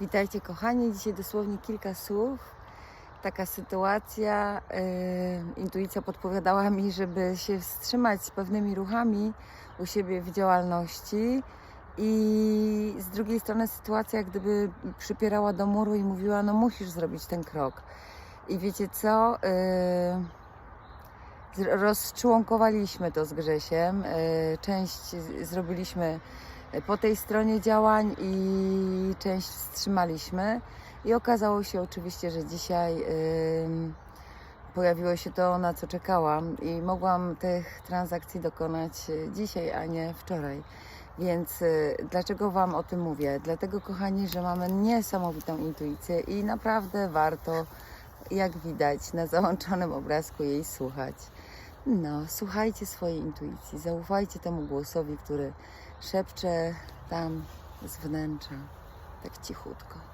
Witajcie kochani, dzisiaj dosłownie kilka słów. Taka sytuacja, yy, intuicja podpowiadała mi, żeby się wstrzymać z pewnymi ruchami u siebie w działalności i z drugiej strony sytuacja gdyby przypierała do muru i mówiła, no musisz zrobić ten krok. I wiecie co? Yy, rozczłonkowaliśmy to z Grzesiem. Yy, część zrobiliśmy po tej stronie działań i część wstrzymaliśmy. I okazało się oczywiście, że dzisiaj pojawiło się to, na co czekałam, i mogłam tych transakcji dokonać y, dzisiaj, a nie wczoraj. Więc dlaczego Wam o tym mówię? Dlatego, kochani, że mamy niesamowitą intuicję i naprawdę warto, jak widać na załączonym obrazku, jej słuchać. No, słuchajcie swojej intuicji, zaufajcie temu głosowi, który szepcze tam z wnętrza, tak cichutko.